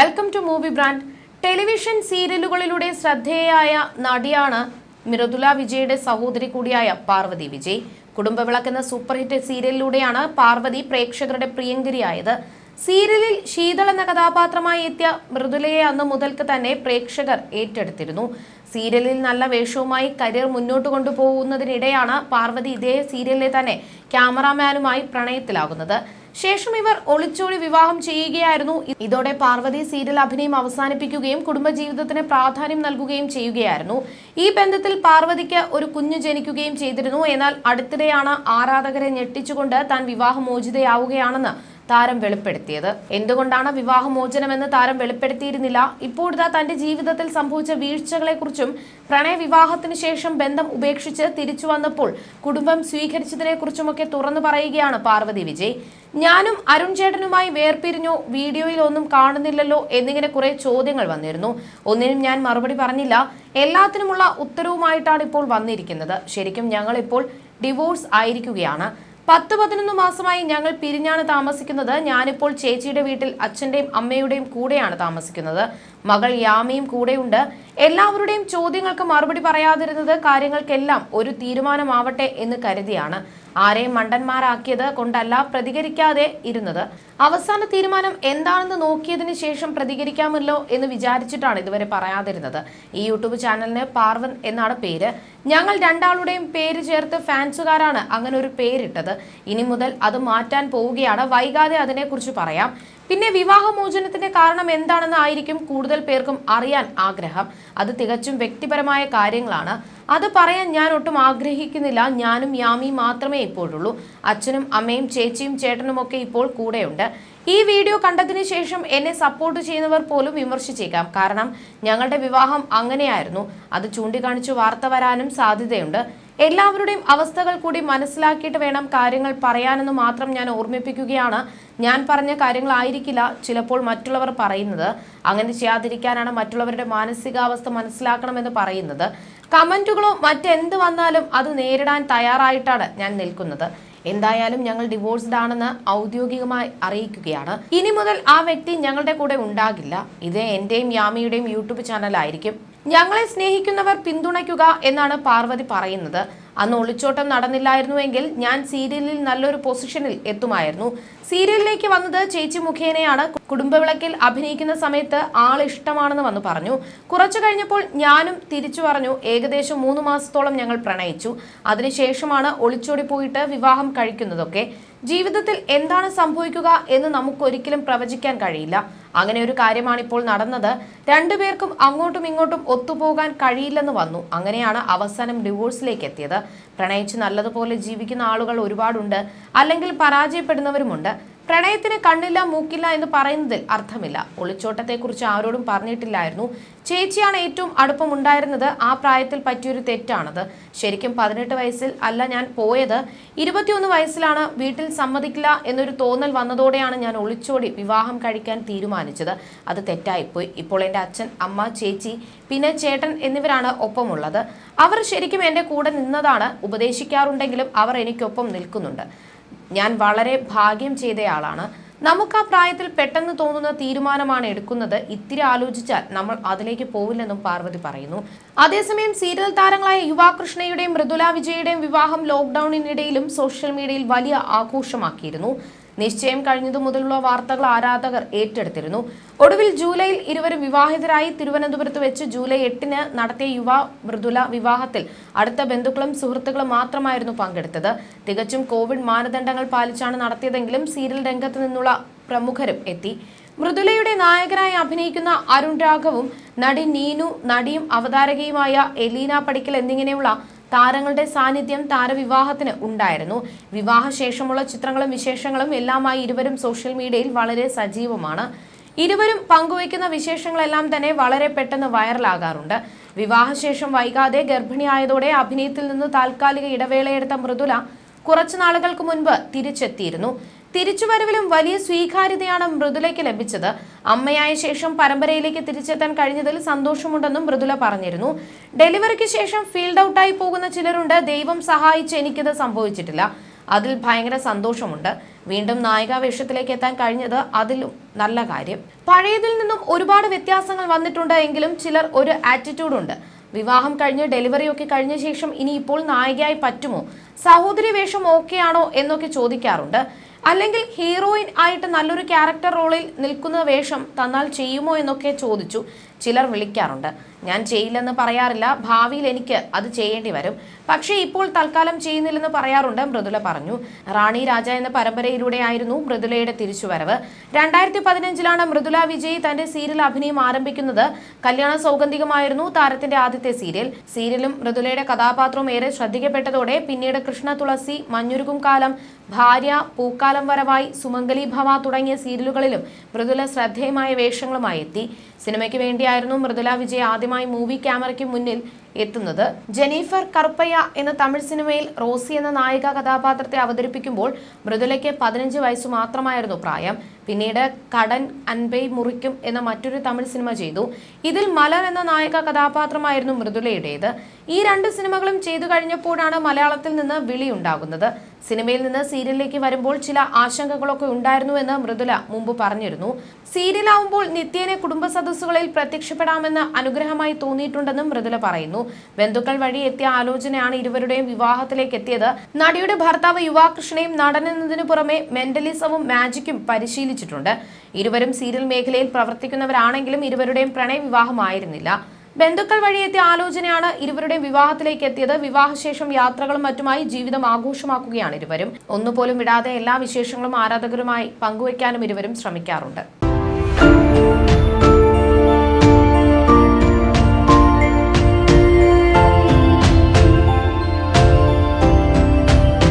Welcome to movie brand television സീരിയലുകളിലൂടെ ശ്രദ്ധേയായ നടിയാണ് മൃദുല വിജയുടെ സഹോദരി കൂടിയായ പാർവതി വിജയ്. കുടുംബവിളക്ക് എന്ന സൂപ്പർ ഹിറ്റ് സീരിയലിലൂടെയാണ് പാർവതി പ്രേക്ഷകരുടെ പ്രിയങ്കരിയായത്. സീരിയലിൽ ശീതൾ എന്ന കഥാപാത്രമായി എത്തിയ മൃദുലയെ അന്ന് മുതൽക്ക് തന്നെ പ്രേക്ഷകർ ഏറ്റെടുത്തിരുന്നു. സീരിയലിൽ നല്ല വേഷവുമായി കരിയർ മുന്നോട്ട് കൊണ്ടുപോകുന്നതിനിടെയാണ് പാർവതി ഇതേ സീരിയലിലെ തന്നെ ക്യാമറാമാനുമായി പ്രണയത്തിലാകുന്നത്. ശേഷം ഇവർ ഒളിച്ചോടി വിവാഹം ചെയ്യുകയായിരുന്നു. ഇതോടെ പാർവതി സീരിയൽ അഭിനയം അവസാനിപ്പിക്കുകയും കുടുംബജീവിതത്തിന് പ്രാധാന്യം നൽകുകയും ചെയ്യുകയായിരുന്നു. ഈ ബന്ധത്തിൽ പാർവതിക്ക് ഒരു കുഞ്ഞു ജനിക്കുകയും ചെയ്തിരുന്നു. എന്നാൽ അടുത്തിടെയാണ് ആരാധകരെ ഞെട്ടിച്ചുകൊണ്ട് താൻ വിവാഹമോചിതയാവുകയാണെന്ന് താരം വെളിപ്പെടുത്തിയത്. എന്തുകൊണ്ടാണ് വിവാഹമോചനമെന്ന് താരം വെളിപ്പെടുത്തിയിരുന്നില്ല? ഇപ്പോഴത്തെ തന്റെ ജീവിതത്തിൽ സംഭവിച്ച വീഴ്ചകളെക്കുറിച്ചും പ്രണയ വിവാഹത്തിന് ശേഷം ബന്ധം ഉപേക്ഷിച്ച് തിരിച്ചു വന്നപ്പോൾ കുടുംബം സ്വീകരിച്ചതിനെ കുറിച്ചുമൊക്കെ തുറന്നു പറയുകയാണ് പാർവതി വിജയ്. ഞാനും അരുൺ ചേട്ടനുമായി വേർപിരിഞ്ഞോ വീഡിയോയിൽ ഒന്നും കാണുന്നില്ലല്ലോ എന്നിങ്ങനെ കുറെ ചോദ്യങ്ങൾ വന്നിരുന്നു. ഒന്നിനും ഞാൻ മറുപടി പറഞ്ഞില്ല. എല്ലാത്തിനുമുള്ള ഉത്തരവുമായിട്ടാണ് ഇപ്പോൾ വന്നിരിക്കുന്നത്. ശരിക്കും ഞങ്ങൾ ഇപ്പോൾ ഡിവോഴ്സ് ആയിരിക്കുകയാണ്. പത്ത് പതിനൊന്ന് മാസമായി ഞങ്ങൾ പിരിഞ്ഞാണ് താമസിക്കുന്നത്. ഞാനിപ്പോൾ ചേച്ചിയുടെ വീട്ടിൽ അച്ഛന്റെയും അമ്മയുടെയും കൂടെയാണ് താമസിക്കുന്നത്. മകൾ യാമിയും കൂടെയുണ്ട്. എല്ലാവരുടെയും ചോദ്യങ്ങൾക്ക് മറുപടി പറയാതിരുന്നത് കാര്യങ്ങൾക്കെല്ലാം ഒരു തീരുമാനമാവട്ടെ എന്ന് കരുതിയാണ് ആരെയും മണ്ടന്മാരാക്കിയത് കൊണ്ടല്ല പ്രതികരിക്കാതെ ഇരുന്നത്. അവസാന തീരുമാനം എന്താണെന്ന് നോക്കിയതിന് ശേഷം പ്രതികരിക്കാമല്ലോ എന്ന് വിചാരിച്ചിട്ടാണ് ഇതുവരെ പറയാതിരുന്നത്. ഈ യൂട്യൂബ് ചാനലിന് പാർവൻ എന്നാണ് പേര്. ഞങ്ങൾ രണ്ടാളുടെയും പേര് ചേർത്ത് ഫാൻസുകാരാണ് അങ്ങനെ ഒരു പേരിട്ടത്. ഇനി മുതൽ അത് മാറ്റാൻ പോവുകയാണ്. വൈകാതെ അതിനെക്കുറിച്ച് പറയാം. പിന്നെ വിവാഹമോചനത്തിന്റെ കാരണം എന്താണെന്നായിരിക്കും കൂടുതൽ പേർക്കും അറിയാൻ ആഗ്രഹം. അത് തികച്ചും വ്യക്തിപരമായ കാര്യങ്ങളാണ്. അത് പറയാൻ ഞാൻ ഒട്ടും ആഗ്രഹിക്കുന്നില്ല. ഞാനും യാമി മാത്രമേ ഇപ്പോഴുള്ളൂ. അച്ഛനും അമ്മയും ചേച്ചിയും ചേട്ടനും ഒക്കെ ഇപ്പോൾ കൂടെയുണ്ട്. ഈ വീഡിയോ കണ്ടതിന് ശേഷം എന്നെ സപ്പോർട്ട് ചെയ്യുന്നവർ പോലും വിമർശിച്ചേക്കാം. കാരണം ഞങ്ങളുടെ വിവാഹം അങ്ങനെയായിരുന്നു. അത് ചൂണ്ടിക്കാണിച്ചു വാർത്ത വരാനും സാധ്യതയുണ്ട്. എല്ലാവരുടെയും അവസ്ഥകൾ കൂടി മനസ്സിലാക്കിയിട്ട് വേണം കാര്യങ്ങൾ പറയാനെന്ന് മാത്രം ഞാൻ ഓർമ്മിപ്പിക്കുകയാണ്. ഞാൻ പറഞ്ഞ കാര്യങ്ങളായിരിക്കില്ല ചിലപ്പോൾ മറ്റുള്ളവർ പറയുന്നത്. അങ്ങനെ ചെയ്യാതിരിക്കാനാണ് മറ്റുള്ളവരുടെ മാനസികാവസ്ഥ മനസ്സിലാക്കണമെന്ന് പറയുന്നത്. കമന്റുകളോ മറ്റെന്ത് വന്നാലും അത് നേരിടാൻ തയ്യാറായിട്ടാണ് ഞാൻ നിൽക്കുന്നത്. എന്തായാലും ഞങ്ങൾ ഡിവോഴ്സ്ഡ് ആണെന്ന് ഔദ്യോഗികമായി അറിയിക്കുകയാണ്. ഇനി മുതൽ ആ വ്യക്തി ഞങ്ങളുടെ കൂടെ ഉണ്ടാകില്ല. ഇത് എന്റെയും യാമിയുടെയും യൂട്യൂബ് ചാനലായിരിക്കും ഞങ്ങളെ സ്നേഹിക്കുന്നവർ പിന്തുണയ്ക്കുക എന്നാണ് പാർവതി പറയുന്നത്. അന്ന് ഒളിച്ചോട്ടം നടന്നില്ലായിരുന്നുവെങ്കിൽ ഞാൻ സീരിയലിൽ നല്ലൊരു പൊസിഷനിൽ എത്തുമായിരുന്നു. സീരിയലിലേക്ക് വന്നത് ചേച്ചി മുഖേനയാണ്. കുടുംബവിളക്കിൽ അഭിനയിക്കുന്ന സമയത്ത് ആൾ ഇഷ്ടമാണെന്ന് വന്ന് പറഞ്ഞു. കുറച്ചു കഴിഞ്ഞപ്പോൾ ഞാനും തിരിച്ചു പറഞ്ഞു. ഏകദേശം മൂന്ന് മാസത്തോളം ഞങ്ങൾ പ്രണയിച്ചു. അതിനുശേഷമാണ് ഒളിച്ചോടി പോയിട്ട് വിവാഹം കഴിക്കുന്നതൊക്കെ. ജീവിതത്തിൽ എന്താണ് സംഭവിക്കുക എന്ന് നമുക്കൊരിക്കലും പ്രവചിക്കാൻ കഴിയില്ല. അങ്ങനെ ഒരു കാര്യമാണ് ഇപ്പോൾ നടന്നത്. രണ്ടുപേർക്കും അങ്ങോട്ടും ഇങ്ങോട്ടും ഒത്തുപോകാൻ കഴിയില്ലെന്ന് വന്നു. അങ്ങനെയാണ് അവസാനം ഡിവോഴ്സിലേക്ക് എത്തിയത്. പ്രണയിച്ച് നല്ലതുപോലെ ജീവിക്കുന്ന ആളുകൾ ഒരുപാടുണ്ട്. അല്ലെങ്കിൽ പരാജയപ്പെടുന്നവരുമുണ്ട്. പ്രണയത്തിന് കണ്ണില്ല മൂക്കില്ല എന്ന് പറയുന്നതിൽ അർത്ഥമില്ല. ഒളിച്ചോട്ടത്തെക്കുറിച്ച് ആരോടും പറഞ്ഞിട്ടില്ലായിരുന്നു. ചേച്ചിയാണ് ഏറ്റവും അടുപ്പമുണ്ടായിരുന്നത്. ആ പ്രായത്തിൽ പറ്റിയൊരു തെറ്റാണത്. ശരിക്കും പതിനെട്ട് വയസ്സിൽ അല്ല ഞാൻ പോയത്. ഇരുപത്തിയൊന്ന് വയസ്സിലാണ് വീട്ടിൽ സമ്മതിക്കില്ല എന്നൊരു തോന്നൽ വന്നതോടെയാണ് ഞാൻ ഒളിച്ചോടി വിവാഹം കഴിക്കാൻ തീരുമാനിച്ചത്. അത് തെറ്റായിപ്പോയി. ഇപ്പോൾ എന്റെ അച്ഛൻ അമ്മ ചേച്ചി പിന്നെ ചേട്ടൻ എന്നിവരാണ് ഒപ്പമുള്ളത്. അവർ ശരിക്കും എന്റെ കൂടെ നിന്നതാണ് ഉപദേശിക്കാറുണ്ടെങ്കിലും അവർ എനിക്കൊപ്പം നിൽക്കുന്നുണ്ട്. ഞാൻ വളരെ ഭാഗ്യം ചെയ്തയാളാണ് നമുക്ക് ആ പ്രായത്തിൽ പെട്ടെന്ന് തോന്നുന്ന തീരുമാനമാണ് എടുക്കുന്നത്. ഇത്തിരി ആലോചിച്ചാൽ നമ്മൾ അതിലേക്ക് പോവില്ലെന്നും പാർവതി പറയുന്നു. അതേസമയം സീരിയൽ താരങ്ങളായ യുവാകൃഷ്ണയുടെയും മൃദുല വിജയുടെയും വിവാഹം ലോക്ക്ഡൌണിനിടയിലും സോഷ്യൽ മീഡിയയിൽ വലിയ ആഘോഷമാക്കിയിരുന്നു. നിശ്ചയം കഴിഞ്ഞതു മുതലുള്ള വാർത്തകൾ ആരാധകർ ഏറ്റെടുത്തിരുന്നു. ഒടുവിൽ ജൂലൈയിൽ ഇരുവരും വിവാഹിതരായി തിരുവനന്തപുരത്ത് വെച്ച് ജൂലൈ എട്ടിന് നടത്തിയ യുവ മൃദുല വിവാഹത്തിൽ അടുത്ത ബന്ധുക്കളും സുഹൃത്തുക്കളും മാത്രമായിരുന്നു പങ്കെടുത്തത്. തികച്ചും കോവിഡ് മാനദണ്ഡങ്ങൾ പാലിച്ചാണ് നടത്തിയതെങ്കിലും സീരിയൽ രംഗത്ത് നിന്നുള്ള പ്രമുഖരും എത്തി. മൃദുലയുടെ നായകനായി അഭിനയിക്കുന്ന അരുൺ രാഘവും നടി നീനു നടിയും അവതാരകയുമായ എലീന പടിക്കൽ എന്നിങ്ങനെയുള്ള താരങ്ങളുടെ സാന്നിധ്യം താരവിവാഹത്തിന് ഉണ്ടായിരുന്നു. വിവാഹശേഷമുള്ള ചിത്രങ്ങളും വിശേഷങ്ങളും എല്ലാമായി ഇരുവരും സോഷ്യൽ മീഡിയയിൽ വളരെ സജീവമാണ്. ഇരുവരും പങ്കുവയ്ക്കുന്ന വിശേഷങ്ങളെല്ലാം തന്നെ വളരെ പെട്ടെന്ന് വൈറലാകാറുണ്ട്. വിവാഹശേഷം വൈകാതെ ഗർഭിണിയായതോടെ അഭിനയത്തിൽ നിന്ന് താൽക്കാലിക ഇടവേളയെടുത്ത മൃദുല കുറച്ചു നാളുകൾക്ക് മുൻപ് തിരിച്ചെത്തിയിരുന്നു. തിരിച്ചുവരവിലും വലിയ സ്വീകാര്യതയാണ് മൃദുലയ്ക്ക് ലഭിച്ചത്. അമ്മയായ ശേഷം പരമ്പരയിലേക്ക് തിരിച്ചെത്താൻ കഴിഞ്ഞതിൽ സന്തോഷമുണ്ടെന്നും മൃദുല പറഞ്ഞിരുന്നു. ഡെലിവറിക്ക് ശേഷം ഫീൽഡ് ഔട്ടായി പോകുന്ന ചിലരുണ്ട്. ദൈവം സഹായിച്ച് എനിക്കിത് സംഭവിച്ചിട്ടില്ല. അതിൽ ഭയങ്കര സന്തോഷമുണ്ട്. വീണ്ടും നായികാ വേഷത്തിലേക്ക് എത്താൻ കഴിഞ്ഞത് അതിലും നല്ല കാര്യം. പഴയതിൽ നിന്നും ഒരുപാട് വ്യത്യാസങ്ങൾ വന്നിട്ടുണ്ട് എങ്കിലും ചിലർ ഒരു ആറ്റിറ്റ്യൂഡ് ഉണ്ട് വിവാഹം കഴിഞ്ഞ് ഡെലിവറി ഒക്കെ കഴിഞ്ഞ ശേഷം ഇനി ഇപ്പോൾ നായികയായി പറ്റുമോ? സഹോദരി വേഷം ഓക്കെ ആണോ എന്നൊക്കെ ചോദിക്കാറുണ്ട്. അല്ലെങ്കിൽ ഹീറോയിൻ ആയിട്ട് നല്ലൊരു ക്യാരക്ടർ റോളിൽ നിൽക്കുന്ന വേഷം തന്നാൽ ചെയ്യുമോ എന്നൊക്കെ ചോദിച്ചു. ചിലർ വിളിക്കാറുണ്ട്. ഞാൻ ചെയ്യില്ലെന്ന് പറയാറില്ല. ഭാവിയിൽ എനിക്ക് അത് ചെയ്യേണ്ടി വരും. പക്ഷേ ഇപ്പോൾ തൽക്കാലം ചെയ്യുന്നില്ലെന്ന് പറയാറുണ്ട്. മൃദുല പറഞ്ഞു റാണി രാജ എന്ന പരമ്പരയിലൂടെയായിരുന്നു മൃദുലയുടെ തിരിച്ചുവരവ്. രണ്ടായിരത്തി പതിനഞ്ചിലാണ് മൃദുല വിജയ് തന്റെ സീരിയൽ അഭിനയം ആരംഭിക്കുന്നത്. കല്യാണ സൗഗന്ധികമായിരുന്നു താരത്തിന്റെ ആദ്യത്തെ സീരിയൽ. സീരിയലും മൃദുലയുടെ കഥാപാത്രവും ഏറെ ശ്രദ്ധിക്കപ്പെട്ടതോടെ പിന്നീട് കൃഷ്ണ തുളസി മഞ്ഞുരുകും കാലം ഭാര്യ പൂക്കാലം വരവായി സുമംഗലി ഭവ തുടങ്ങിയ സീരിയലുകളിലും മൃദുല ശ്രദ്ധേയമായ വേഷങ്ങളുമായി എത്തി. സിനിമയ്ക്ക് വേണ്ടിയായിരുന്നു മൃദുല വിജയ് ആദ്യമായി മൂവി ക്യാമറയ്ക്ക് മുന്നിൽ എത്തുന്നത്. ജെനീഫർ കറുപ്പയ്യ എന്ന തമിഴ് സിനിമയിൽ റോസി എന്ന നായിക കഥാപാത്രത്തെ അവതരിപ്പിക്കുമ്പോൾ മൃദുലയ്ക്ക് പതിനഞ്ച് വയസ്സ് മാത്രമായിരുന്നു പ്രായം. പിന്നീട് കടൻ അൻപൈ മുറിക്കും എന്ന മറ്റൊരു തമിഴ് സിനിമ ചെയ്തു. ഇതിൽ മലർ എന്ന നായക കഥാപാത്രമായിരുന്നു മൃദുലയുടേത്. ഈ രണ്ട് സിനിമകളും ചെയ്തു കഴിഞ്ഞപ്പോഴാണ് മലയാളത്തിൽ നിന്ന് വിളി ഉണ്ടാകുന്നത് സിനിമയിൽ നിന്ന് സീരിയലിലേക്ക് വരുമ്പോൾ ചില ആശങ്കകളൊക്കെ ഉണ്ടായിരുന്നു എന്ന് മൃദുല മുമ്പ് പറഞ്ഞിരുന്നു. സീരിയലാവുമ്പോൾ നിത്യേനെ കുടുംബ സദസ്സുകളിൽ പ്രത്യക്ഷപ്പെടാമെന്ന് അനുഗ്രഹമായി തോന്നിയിട്ടുണ്ടെന്നും മൃദുല പറയുന്നു. ബന്ധുക്കൾ വഴി എത്തിയ ആലോചനയാണ് ഇരുവരുടെയും വിവാഹത്തിലേക്ക് എത്തിയത്. നടിയുടെ ഭർത്താവ് യുവാകൃഷ്ണയും നടനെന്നതിനു പുറമെ മെന്റലിസവും മാജിക്കും പരിശീലിച്ചിട്ടുണ്ട് ഇരുവരും സീരിയൽ മേഖലയിൽ പ്രവർത്തിക്കുന്നവരാണെങ്കിലും ഇരുവരുടെയും പ്രണയവിവാഹമായിരുന്നില്ല. ബന്ധുക്കൾ വഴിയെത്തിയ ആലോചനയാണ് ഇരുവരുടെയും വിവാഹത്തിലേക്ക് എത്തിയത്. വിവാഹശേഷം യാത്രകളും മറ്റുമായി ജീവിതം ആഘോഷമാക്കുകയാണ് ഇരുവരും. ഒന്നുപോലും വിടാതെ എല്ലാ വിശേഷങ്ങളും ആരാധകരുമായി പങ്കുവയ്ക്കാനും ഇരുവരും ശ്രമിക്കാറുണ്ട്.